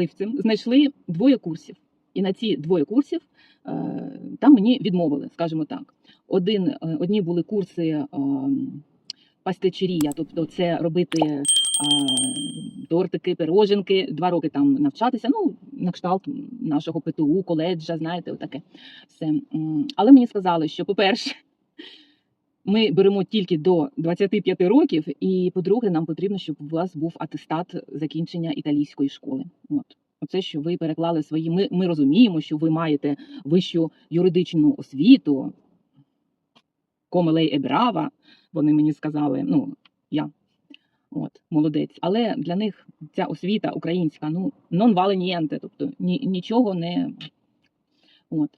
мисливцем знайшли двоє курсів. І на ці двоє курсів е, там мені відмовили, скажімо так. Один, е, одні були курси е, пастичерія, тобто це робити тортики, пироженки, два роки там навчатися. Ну, на кшталт нашого ПТУ, коледжа, знаєте, отаке все. Але мені сказали, що, по-перше, ми беремо тільки до 25 років, і по-друге, нам потрібно, щоб у вас був атестат закінчення італійської школи. От. Оце, що ви переклали свої. Ми, ми розуміємо, що ви маєте вищу юридичну освіту. Комелей Ебрава, вони мені сказали, ну, я от, молодець. Але для них ця освіта українська, ну, non vale тобто ні, нічого не. От.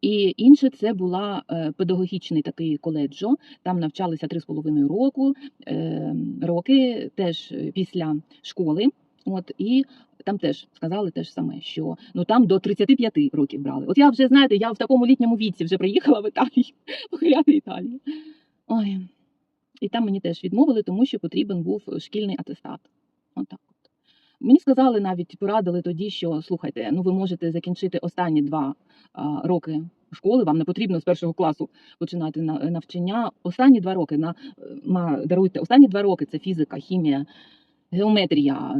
І інше це була е, педагогічний такий коледжо. Там навчалися 3,5 року, е, роки теж після школи. От і там теж сказали те ж саме, що ну там до 35 років брали. От я вже знаєте, я в такому літньому віці вже приїхала в Італію, похиляти Італію. Ой. І там мені теж відмовили, тому що потрібен був шкільний атестат. Отак от. Мені сказали навіть порадили тоді, що слухайте, ну ви можете закінчити останні два а, роки школи. Вам не потрібно з першого класу починати на- навчання. Останні два роки на ма, даруйте, останні два роки це фізика, хімія, геометрія,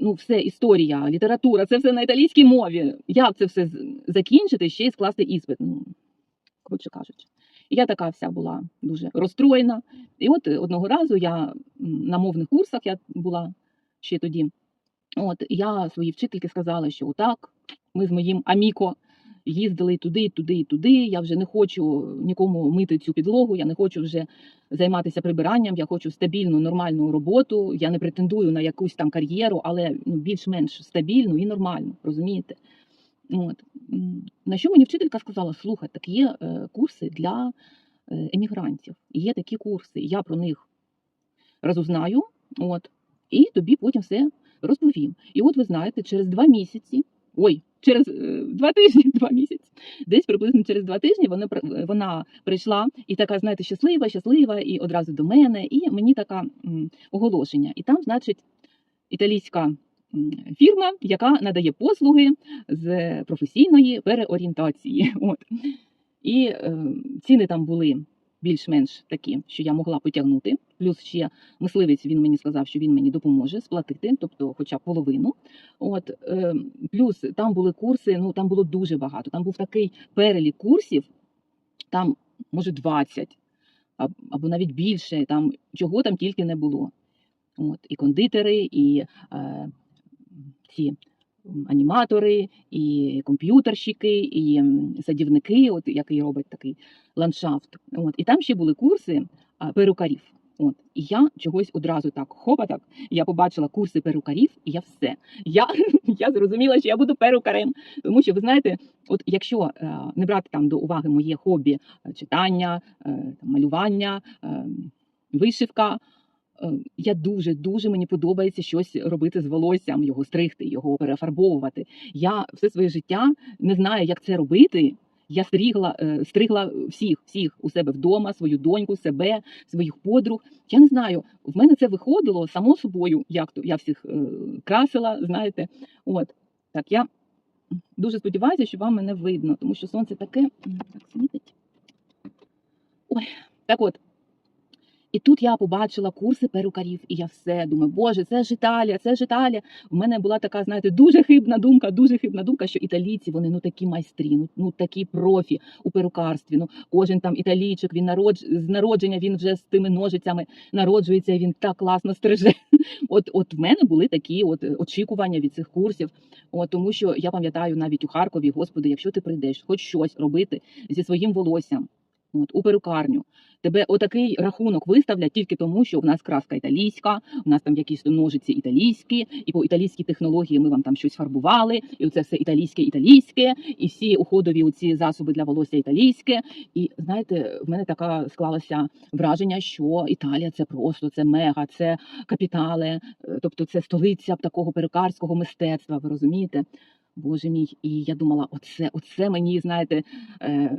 ну все історія, література, це все на італійській мові. Як це все закінчити, ще й скласти іспит? Ну, коротше кажучи. Я така вся була дуже розстроєна. І от одного разу я на мовних курсах я була ще тоді. От я своїй вчительці сказала, що отак, ми з моїм Аміко їздили туди, туди, і туди. Я вже не хочу нікому мити цю підлогу, я не хочу вже займатися прибиранням, я хочу стабільну, нормальну роботу. Я не претендую на якусь там кар'єру, але ну, більш-менш стабільну і нормальну, розумієте? От. На що мені вчителька сказала: слухай, так є е, курси для е, емігрантів, є такі курси, я про них розузнаю, от, і тобі потім все розповім. І от ви знаєте, через два місяці, ой, через е, два тижні, два місяці, десь приблизно через два тижні вона, вона прийшла і така, знаєте, щаслива, щаслива, і одразу до мене, і мені така оголошення. І там, значить, італійська фірма, яка надає послуги з професійної переорієнтації. От. І е, ціни там були більш-менш такі, що я могла потягнути. Плюс ще мисливець він мені сказав, що він мені допоможе сплатити, тобто хоча б половину. От е, плюс там були курси, ну там було дуже багато. Там був такий перелік курсів, там може 20, або навіть більше. Там чого там тільки не було. От і кондитери, і е, ці аніматори, і комп'ютерщики, і садівники, от який робить такий ландшафт. От і там ще були курси перукарів. От і я чогось одразу так хопа так. Я побачила курси перукарів, і я все. Я, я зрозуміла, що я буду перукарем. Тому що ви знаєте, от якщо е, не брати там до уваги моє хобі е, читання, е, малювання, е, вишивка. Я дуже дуже мені подобається щось робити з волоссям, його стригти, його перефарбовувати. Я все своє життя не знаю, як це робити. Я стригла, е, стригла всіх, всіх у себе вдома, свою доньку, себе, своїх подруг. Я не знаю, в мене це виходило само собою, як то я всіх е, красила, знаєте. От так я дуже сподіваюся, що вам мене видно, тому що сонце таке так світить. Ой, так от. І тут я побачила курси перукарів, і я все думаю, боже, це ж Італія, це ж Італія. В мене була така, знаєте, дуже хибна думка, дуже хибна думка, що італійці вони ну такі майстрі, ну, ну такі профі у перукарстві. Ну кожен там італійчик, він народж з народження, він вже з тими ножицями народжується. Він так класно стриже. От, от в мене були такі от очікування від цих курсів. От тому, що я пам'ятаю навіть у Харкові, господи, якщо ти прийдеш, хоч щось робити зі своїм волоссям. От у перукарню тебе отакий рахунок виставлять тільки тому, що в нас краска італійська, у нас там якісь ножиці італійські, і по італійській технології ми вам там щось фарбували, і це все італійське, італійське, і всі уходові оці засоби для волосся італійське. І знаєте, в мене така склалося враження, що Італія це просто це мега, це капітали, е, тобто це столиця такого перукарського мистецтва. Ви розумієте? Боже мій, і я думала, оце, оце мені, знаєте. Е,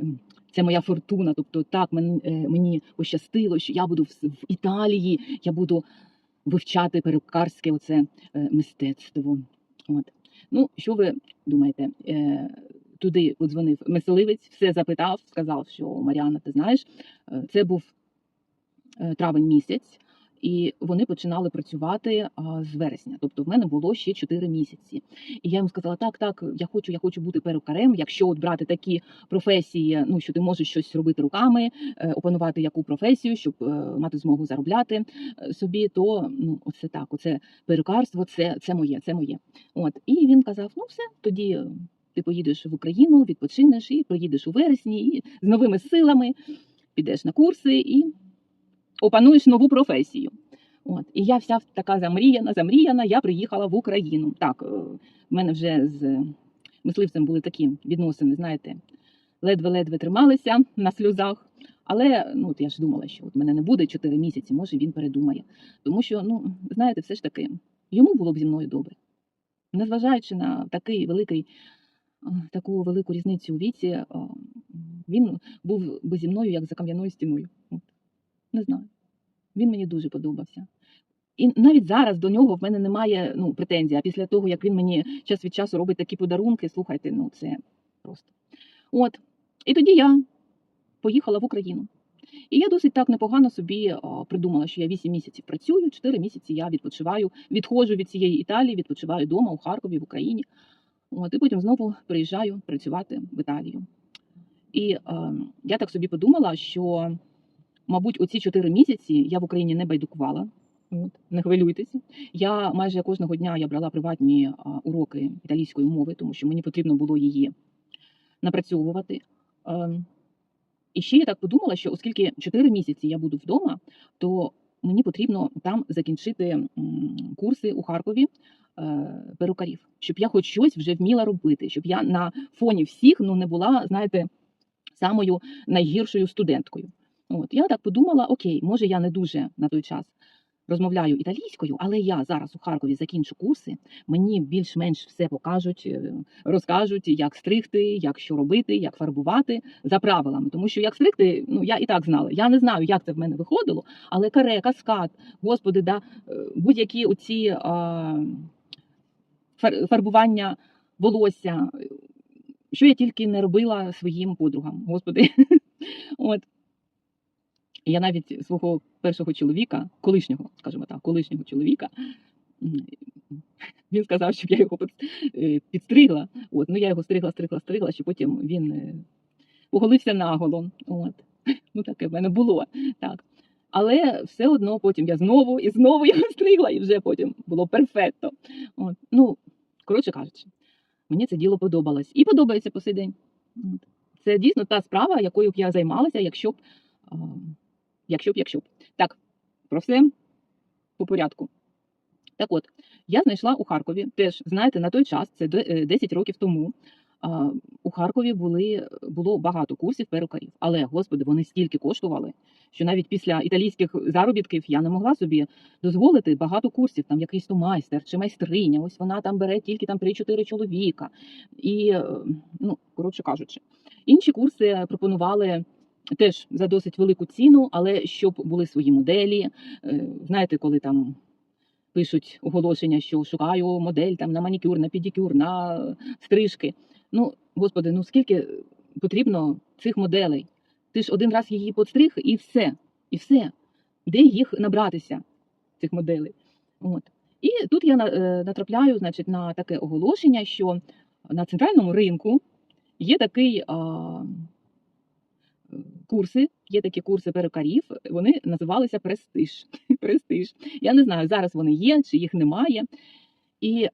це моя фортуна. Тобто, так мені, е, пощастило, що я буду в, Італії, я буду вивчати перукарське оце е, мистецтво. От. Ну, що ви думаєте? Е, туди подзвонив мисливець, все запитав, сказав, що Маріана, ти знаєш, це був травень місяць, і вони починали працювати з вересня. Тобто в мене було ще 4 місяці. І я йому сказала: так, так, я хочу, я хочу бути перукарем. Якщо от брати такі професії, ну що ти можеш щось робити руками, е, опанувати яку професію, щоб е, мати змогу заробляти е, собі, то ну оце так, оце перукарство, це, це моє, це моє. От і він казав: ну все, тоді. Ти поїдеш в Україну, відпочинеш і приїдеш у вересні, і з новими силами підеш на курси і опануєш нову професію. От. І я вся така замріяна, замріяна, я приїхала в Україну. Так, е, в мене вже з мисливцем були такі відносини, знаєте, ледве-ледве трималися на сльозах. Але ну, от я ж думала, що от мене не буде 4 місяці, може він передумає. Тому що, ну, знаєте, все ж таки, йому було б зі мною добре. Незважаючи на такий великий, е, таку велику різницю у віці, е, він був би зі мною як за кам'яною стіною. Не знаю. Він мені дуже подобався. І навіть зараз до нього в мене немає ну, претензій. А після того, як він мені час від часу робить такі подарунки, слухайте, ну це просто. От. І тоді я поїхала в Україну. І я досить так непогано собі придумала, що я 8 місяців працюю, 4 місяці я відпочиваю, відходжу від цієї Італії, відпочиваю вдома у Харкові, в Україні. От, і потім знову приїжджаю працювати в Італію. І е, я так собі подумала, що, мабуть, оці 4 місяці я в Україні не байдукувала. От, не хвилюйтеся. Я майже кожного дня я брала приватні а, уроки італійської мови, тому що мені потрібно було її напрацьовувати. Ем, і ще я так подумала, що оскільки 4 місяці я буду вдома, то мені потрібно там закінчити курси у Харкові е, перукарів, щоб я хоч щось вже вміла робити, щоб я на фоні всіх ну не була, знаєте, самою найгіршою студенткою. От я так подумала: окей, може я не дуже на той час розмовляю італійською, але я зараз у Харкові закінчу курси. Мені більш-менш все покажуть, е, розкажуть, як стригти, як що робити, як фарбувати за правилами. Тому що як стригти, ну я і так знала. Я не знаю, як це в мене виходило, але каре, каскад, господи, да е, будь-які оці а, фарбування волосся. Що я тільки не робила своїм подругам, господи. От. Я навіть свого першого чоловіка, колишнього, скажімо так, колишнього чоловіка, він сказав, щоб я його е, підстригла. От, ну я його стригла, стригла, стригла, що потім він е, оголився наголо. От. Ну таке в мене було. Так. Але все одно потім я знову і знову його стригла, і вже потім було перфетто. От. Ну, коротше кажучи, мені це діло подобалось. І подобається по сей день. От. Це дійсно та справа, якою б я займалася, якщо б, якщо б, якщо б. Так, про все по порядку. Так от, я знайшла у Харкові, теж, знаєте, на той час, це де- е, 10 років тому, у Харкові були, було багато курсів перукарів. Але, господи, вони стільки коштували, що навіть після італійських заробітків я не могла собі дозволити багато курсів, там якийсь то майстер чи майстриня. Ось вона там бере тільки там 3-4 чоловіка. І, е, ну, коротше кажучи, інші курси пропонували. Теж за досить велику ціну, але щоб були свої моделі. Е, Знаєте, коли там пишуть оголошення, що шукаю модель там на манікюр, на педикюр, на стрижки. Ну, господи, ну скільки потрібно цих моделей? Ти ж один раз її подстриг і все. І все. Де їх набратися, цих моделей? От. І тут я е, натрапляю значить, на таке оголошення, що на центральному ринку є такий. Курси, є такі курси перукарів, вони називалися Престиж. Престиж. Я не знаю, зараз вони є чи їх немає. І, е,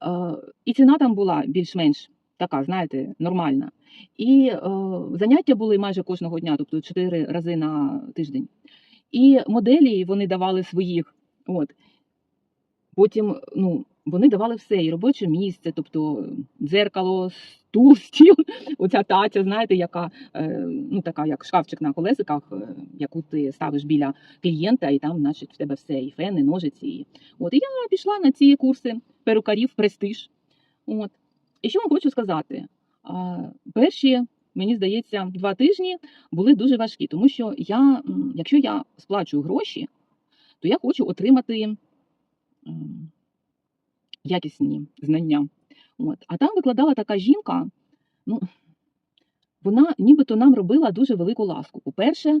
і ціна там була більш-менш така, знаєте, нормальна. І е, заняття були майже кожного дня, тобто чотири рази на тиждень. І моделі вони давали своїх. От. Потім ну, вони давали все, і робоче місце, тобто дзеркало, стул, стіл, оця таця, знаєте, яка е, ну, така, як шкафчик на колесиках, е, яку ти ставиш біля клієнта, і там, значить, в тебе все, і фени, ножиці. І... От, і я пішла на ці курси перукарів, престиж. От. І що вам хочу сказати? Перші, мені здається, два тижні були дуже важкі, тому що я, якщо я сплачую гроші, то я хочу отримати якісні знання. От. А там викладала така жінка, ну, вона нібито нам робила дуже велику ласку. По-перше,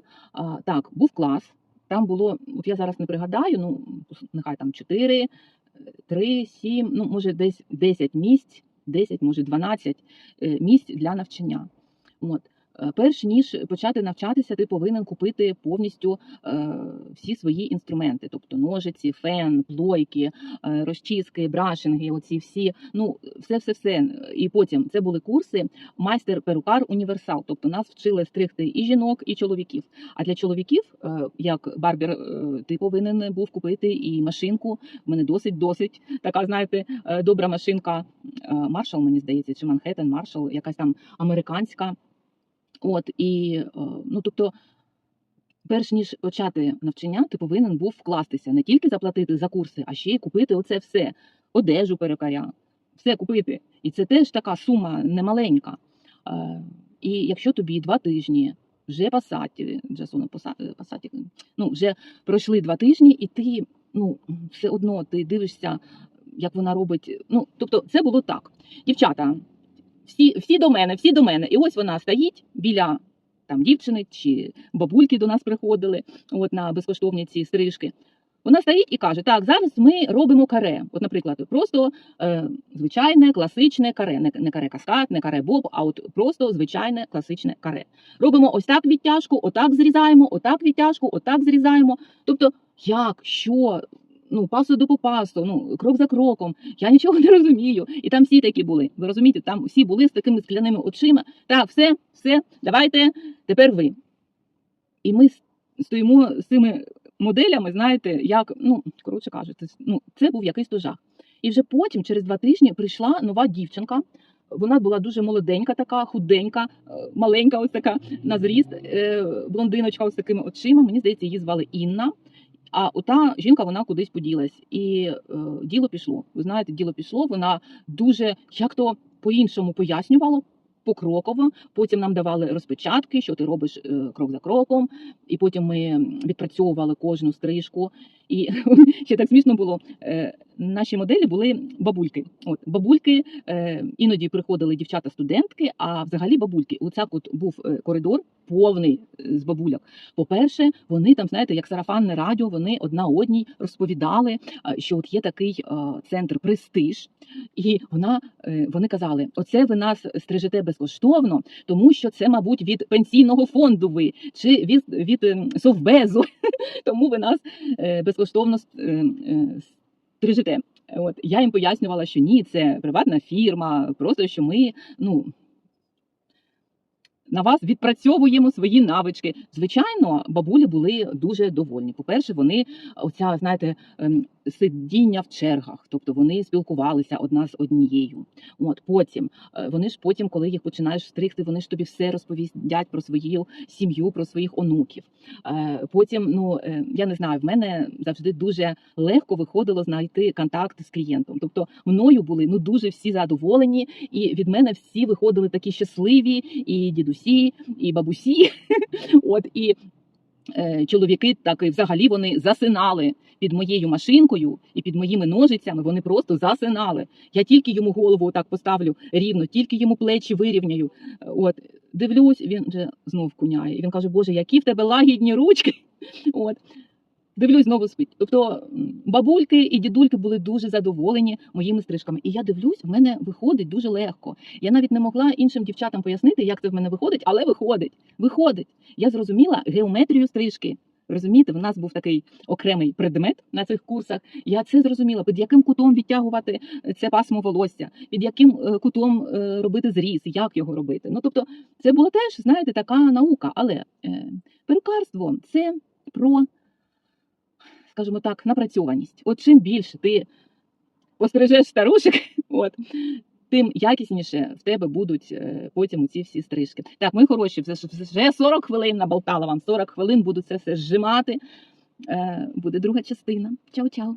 так, був клас, там було, от я зараз не пригадаю, ну, нехай там 4, 3, 7, ну, може, десь 10 місць, 10, може 12 е, місць для навчання. От. Е, Перш ніж почати навчатися, ти повинен купити повністю е, всі свої інструменти, тобто ножиці, фен, плойки, е, розчіски, брашинги, оці всі, ну все, все, все. І потім це були курси майстер-перукар універсал. Тобто нас вчили стригти і жінок, і чоловіків. А для чоловіків, як барбер, е, ти повинен був купити і машинку. В мене досить, досить така, знаєте, добра машинка. Маршал, мені здається, чи Манхеттен, Маршал, якась там американська. От і е, ну тобто, перш ніж почати навчання, ти повинен був вкластися не тільки заплатити за курси, а ще й купити оце все, одежу перукаря, все купити. І це теж така сума немаленька. Е, І якщо тобі два тижні вже пасаті, Джасону пасаті, ну вже пройшли два тижні, і ти ну все одно ти дивишся, як вона робить. Ну тобто, це було так, дівчата всі, всі до мене, всі до мене. І ось вона стоїть біля там дівчини чи бабульки до нас приходили от на безкоштовні ці стрижки. Вона стоїть і каже: Так, зараз ми робимо каре. От, наприклад, просто е, звичайне класичне каре, не, не каре каскад, не каре боб, а от просто звичайне класичне каре. Робимо ось так відтяжку, отак зрізаємо, отак відтяжку, отак зрізаємо. Тобто, як, що, ну, пасу до попасу, ну, крок за кроком. Я нічого не розумію. І там всі такі були. Ви розумієте, там всі були з такими скляними очима. Так, все, все, давайте, тепер ви. І ми стоїмо з цими моделями, знаєте, як, ну, коротше кажучи, ну, це був якийсь то жах. І вже потім, через два тижні, прийшла нова дівчинка. Вона була дуже молоденька, така, худенька, е, маленька, ось така на зріст, е, блондиночка ось такими очима. Мені здається, її звали Інна. А ота жінка вона кудись поділась, і е, діло пішло. Ви знаєте, діло пішло. Вона дуже як то по-іншому пояснювала. Покроково, потім нам давали розпечатки, що ти робиш е, крок за кроком, і потім ми відпрацьовували кожну стрижку. І ще так смішно було. Е, наші моделі були бабульки. От бабульки е, іноді приходили дівчата-студентки, а взагалі бабульки. Оця от був е, коридор повний е, з бабуляк. По-перше, вони там, знаєте, як сарафанне радіо, вони одна одній розповідали, що от є такий а, центр престиж, і вона е, вони казали: оце ви нас стрижете безкоштовно, тому що це, мабуть, від пенсійного фонду ви чи від, від ем, совбезу. Тому ви нас е, безкоштовно е, е. От я їм пояснювала, що ні, це приватна фірма, просто що ми ну. На вас відпрацьовуємо свої навички. Звичайно, бабулі були дуже довольні. По-перше, вони оця, знаєте, ем, сидіння в чергах, тобто вони спілкувалися одна з однією. От потім е, вони ж потім, коли їх починаєш стригти, вони ж тобі все розповідять про свою сім'ю, про своїх онуків. Е, Потім, ну е, я не знаю, в мене завжди дуже легко виходило знайти контакт з клієнтом. Тобто мною були ну дуже всі задоволені, і від мене всі виходили такі щасливі, і дідусі, і бабусі. От і чоловіки так і взагалі вони засинали під моєю машинкою і під моїми ножицями. Вони просто засинали. Я тільки йому голову так поставлю рівно, тільки йому плечі вирівняю. Е, От дивлюсь, він вже знов куняє. І він каже: Боже, які в тебе лагідні ручки. От. Дивлюсь, знову спить. Тобто бабульки і дідульки були дуже задоволені моїми стрижками. І я дивлюсь, в мене виходить дуже легко. Я навіть не могла іншим дівчатам пояснити, як це в мене виходить, але виходить. Виходить. Я зрозуміла геометрію стрижки. Розумієте, в нас був такий окремий предмет на цих курсах. Я це зрозуміла, під яким кутом відтягувати е, це пасмо волосся, під яким е, кутом е, робити зріз, як його робити. Ну тобто, це була теж, знаєте, така наука. Але перукарство це про, скажімо так, напрацьованість. От чим більше ти пострижеш старушек, от. Тим якісніше в тебе будуть е, потім ці всі стрижки. Так, мої хороші, вже 40 хвилин наболтала вам. 40 хвилин буду це все зжимати. Е, буде друга частина. Чао-чао.